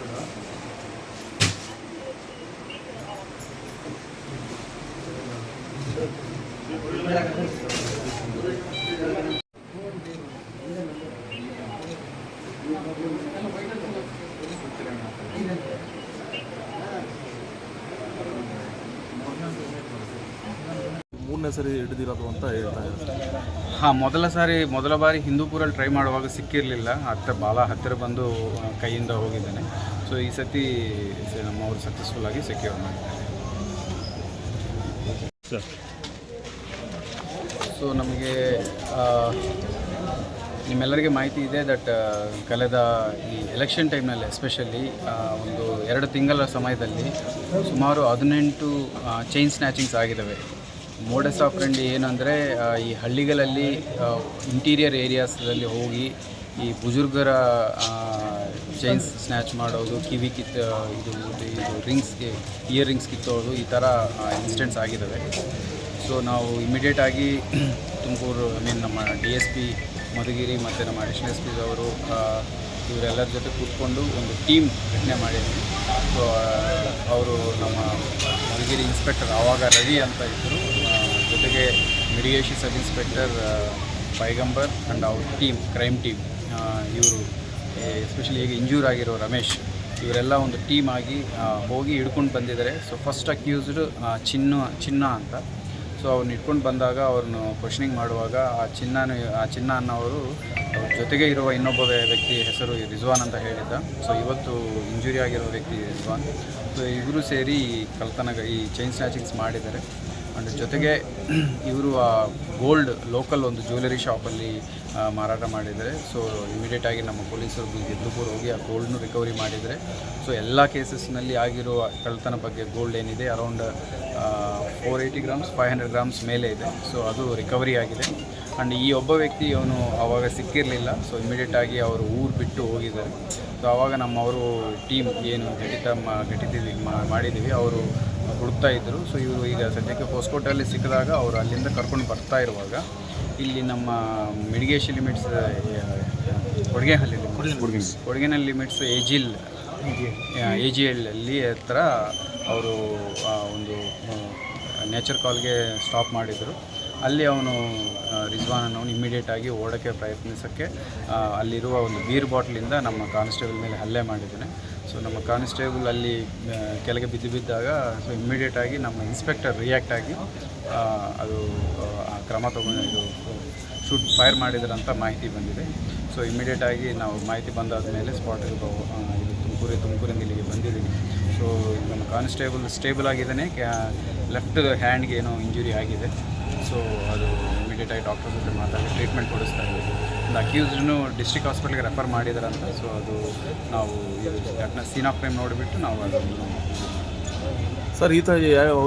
আপনারা ಮೂರನೇ ಸರಿ ಹಿಡಿದಿರೋದು ಅಂತ ಹೇಳ್ತಾ ಇದ್ದಾರೆ. ಹಾಂ ಮೊದಲ ಸಾರಿ ಮೊದಲ ಬಾರಿ ಹಿಂದೂಪುರಲ್ಲಿ ಟ್ರೈ ಮಾಡುವಾಗ ಸಿಕ್ಕಿರಲಿಲ್ಲ. ಹತ್ತಿರ ಭಾಳ ಹತ್ತಿರ ಬಂದು ಕೈಯಿಂದ ಹೋಗಿದ್ದೇನೆ. ಸೊ ಈ ಸತಿ ನಮ್ಮ ನಮ್ಮವರು ಸಕ್ಸಸ್ಫುಲ್ ಆಗಿ ಸೆಕ್ಯೂರ್ ಮಾಡಿದ್ದಾರೆ. ಸರ್ ಸೊ ನಮಗೆ ನಿಮ್ಮೆಲ್ಲರಿಗೆ ಮಾಹಿತಿ ಇದೆ ದಟ್ ಕಳೆದ ಈ ಎಲೆಕ್ಷನ್ ಟೈಮ್ನಲ್ಲಿ ಎಸ್ಪೆಷಲಿ ಒಂದು ಎರಡು ತಿಂಗಳ ಸಮಯದಲ್ಲಿ ಸುಮಾರು ಹದಿನೆಂಟು ಚೈನ್ ಸ್ನ್ಯಾಚಿಂಗ್ಸ್ ಆಗಿದ್ದಾವೆ. ಮೋಡಸ್ ಆಫ್ ಫ್ರೆಂಡ್ ಏನಂದರೆ ಈ ಹಳ್ಳಿಗಳಲ್ಲಿ ಇಂಟೀರಿಯರ್ ಏರಿಯಾಸ್ದಲ್ಲಿ ಹೋಗಿ ಈ ಬುಜುರ್ಗರ ಚೈನ್ಸ್ ಸ್ನ್ಯಾಚ್ ಮಾಡೋದು, ಕಿವಿ ಕಿತ್ತ ಇದು ಇದು ರಿಂಗ್ಸ್ಗೆ ಇಯರ್ ರಿಂಗ್ಸ್ ಕಿತ್ತೋದು ಈ ಥರ ಇನ್ಸಿಡೆಂಟ್ಸ್ ಆಗಿದ್ದಾವೆ. ಸೊ ನಾವು ಇಮಿಡಿಯೇಟ್ ಆಗಿ ತುಮಕೂರು ಐ ಮೀನ್ ನಮ್ಮ ಡಿ ಎಸ್ ಪಿ ಮಧುಗಿರಿ ಮತ್ತು ನಮ್ಮ ಅಡಿಷನಲ್ ಎಸ್ ಪಿದವರು ಅವರು ಇವರೆಲ್ಲರ ಜೊತೆ ಕೂತ್ಕೊಂಡು ಒಂದು ಟೀಮ್ ರಚನೆ ಮಾಡಿದ್ವಿ. ಸೊ ಅವರು ನಮ್ಮ ಮಧುಗಿರಿ ಇನ್ಸ್ಪೆಕ್ಟರ್ ಆವಾಗ ರವಿ ಅಂತ ಇದ್ದರು ಜೊತೆಗೆ ಮಿಡಿಗೇಷನ್ ಸಬ್ ಇನ್ಸ್ಪೆಕ್ಟರ್ ಪೈಗಂಬರ್ ಆ್ಯಂಡ್ ಅವ್ರ ಟೀಮ್ ಕ್ರೈಮ್ ಟೀಮ್ ಇವರು ಎಸ್ಪೆಷಲಿ ಈಗ ಇಂಜೂರ್ ಆಗಿರೋ ರಮೇಶ್, ಇವರೆಲ್ಲ ಒಂದು ಟೀಮ್ ಆಗಿ ಹೋಗಿ ಹಿಡ್ಕೊಂಡು ಬಂದಿದ್ದಾರೆ. ಸೊ ಫಸ್ಟ್ ಅಕ್ಯೂಸ್ಡ್ ಚಿನ್ನ ಚಿನ್ನ ಅಂತ. ಸೊ ಅವ್ರನ್ನ ಇಟ್ಕೊಂಡು ಬಂದಾಗ ಅವ್ರನ್ನ ಕ್ವಶನಿಂಗ್ ಮಾಡುವಾಗ ಆ ಚಿನ್ನನ, ಆ ಚಿನ್ನ ಅನ್ನೋರು ಅವ್ರ ಜೊತೆಗೆ ಇರುವ ಇನ್ನೊಬ್ಬ ವ್ಯಕ್ತಿ ಹೆಸರು ರಿಜ್ವಾನ್ ಅಂತ ಹೇಳಿದ್ದ. ಸೊ ಇವತ್ತು ಇಂಜುರಿ ಆಗಿರೋ ವ್ಯಕ್ತಿ ರಿಜ್ವಾನ್. ಸೊ ಇವರು ಸೇರಿ ಕಲ್ತನಗ, ಈ ಚೈನ್ ಸ್ನ್ಯಾಚಿಂಗ್ಸ್ ಮಾಡಿದ್ದಾರೆ. ಆ್ಯಂಡ್ ಜೊತೆಗೆ ಇವರು ಆ ಗೋಲ್ಡ್ ಲೋಕಲ್ ಒಂದು ಜ್ಯುವೆಲರಿ ಶಾಪಲ್ಲಿ ಮಾರಾಟ ಮಾಡಿದರೆ ಸೊ ಇಮಿಡಿಯೇಟಾಗಿ ನಮ್ಮ ಪೊಲೀಸರು ಗೆದ್ದುಪುರ ಹೋಗಿ ಆ ಗೋಲ್ಡ್ನು ರಿಕವರಿ ಮಾಡಿದರೆ ಸೊ ಎಲ್ಲ ಕೇಸಸ್ನಲ್ಲಿ ಆಗಿರುವ ಕಳ್ತನ ಬಗ್ಗೆ ಗೋಲ್ಡ್ ಏನಿದೆ around four eighty grams five hundred grams ಮೇಲೆ ಇದೆ. ಸೊ ಅದು ರಿಕವರಿ ಆಗಿದೆ. ಆ್ಯಂಡ್ ಈ ಒಬ್ಬ ವ್ಯಕ್ತಿ ಅವನು ಆವಾಗ ಸಿಕ್ಕಿರಲಿಲ್ಲ. ಸೊ ಇಮಿಡಿಯೇಟಾಗಿ ಅವರು ಊರು ಬಿಟ್ಟು ಹೋಗಿದ್ದಾರೆ. ಸೊ ಆವಾಗ ನಮ್ಮವರು ಟೀಮ್ ಏನು ಘಟಿತ ಮಾ ಘಟಿತ ಮಾಡಿದ್ದೀವಿ. ಅವರು ಹುಡುಕ್ತಾ ಇದ್ದರು. ಸೊ ಇವರು ಈಗ ಸದ್ಯಕ್ಕೆ ಹೊಸಕೋಟೆಯಲ್ಲಿ ಸಿಕ್ಕಿದಾಗ ಅವರು ಅಲ್ಲಿಂದ ಕರ್ಕೊಂಡು ಬರ್ತಾ ಇರುವಾಗ ಇಲ್ಲಿ ನಮ್ಮ ಮಿಡಿಗೇಷನ್ ಲಿಮಿಟ್ಸ್ ಕೊಡಗೆನಲ್ಲಿ ಲಿಮಿಟ್ಸ್. ಏಜಿಲ್ ಎ ಜಿ ಎಲ್ಲಿ ಹತ್ರ ಅವರು ಒಂದು ನೇಚರ್ ಕಾಲ್ಗೆ ಸ್ಟಾಪ್ ಮಾಡಿದರು. ಅಲ್ಲಿ ಅವನು ರಿಜ್ವಾನ್ ಅವನು ಇಮ್ಮಿಡಿಯೇಟ್ ಆಗಿ ಓಡೋಕ್ಕೆ ಪ್ರಯತ್ನಿಸೋಕ್ಕೆ ಅಲ್ಲಿರುವ ಒಂದು ಬೀರ್ ಬಾಟ್ಲಿಂದ ನಮ್ಮ ಕಾನ್ಸ್ಟೇಬಲ್ ಮೇಲೆ ಹಲ್ಲೆ ಮಾಡಿದ್ದಾನೆ. ಸೊ ನಮ್ಮ ಕಾನ್ಸ್ಟೇಬಲ್ ಅಲ್ಲಿ ಕೆಳಗೆ ಬಿದ್ದು ಬಿದ್ದಾಗ ಸೊ ಇಮ್ಮಿಡಿಯೇಟ್ ಆಗಿ ನಮ್ಮ ಇನ್ಸ್ಪೆಕ್ಟರ್ ರಿಯಾಕ್ಟ್ ಆಗಿ ಅದು ಕ್ರಮ ತಗೊಂಡು ಇದು ಶೂಟ್ ಫೈರ್ ಮಾಡಿದ್ರಂತ ಮಾಹಿತಿ ಬಂದಿದೆ. ಸೊ ಇಮಿಡಿಯೇಟ್ ಆಗಿ ನಾವು ಮಾಹಿತಿ ಬಂದಾದ ಮೇಲೆ ಸ್ಪಾಟಿಗೆ ಇದು ತುಮಕೂರು ತುಮಕೂರಿಂದ ಇಲ್ಲಿಗೆ ಬಂದಿದ್ದೀವಿ. ಸೊ ನಮ್ಮ ಕಾನ್ಸ್ಟೇಬಲ್ ಸ್ಟೇಬಲ್ ಆಗಿದ್ದಾನೆ ಲೆಫ್ಟ್ ಹ್ಯಾಂಡ್ಗೆ ಏನೋ ಇಂಜುರಿ ಆಗಿದೆ. ಸೊ ಅದು ಇಮಿಡಿಯೇಟ್ ಆಗಿ ಡಾಕ್ಟರ್ ಜೊತೆ ಮಾತಾಡಿ ಟ್ರೀಟ್ಮೆಂಟ್ ಕೊಡಿಸ್ತಾ ಇದ್ದೀವಿ ಒಂದು ಅಕ್ಯೂಸ್ಡ್ನು ಡಿಸ್ಟ್ರಿಕ್ಟ್ ಹಾಸ್ಪಿಟ್ಲಿಗೆ ರೆಫರ್ ಮಾಡಿದಾರಂತ, ಸೊ ಅದು ನಾವು ಇದು ಘಟನೆ ಸೀನ್ ಆಫ್ ಟೈಮ್ ನೋಡಿಬಿಟ್ಟು ನಾವು ಅದನ್ನು ಸರ್ ಈತ ಯಾವ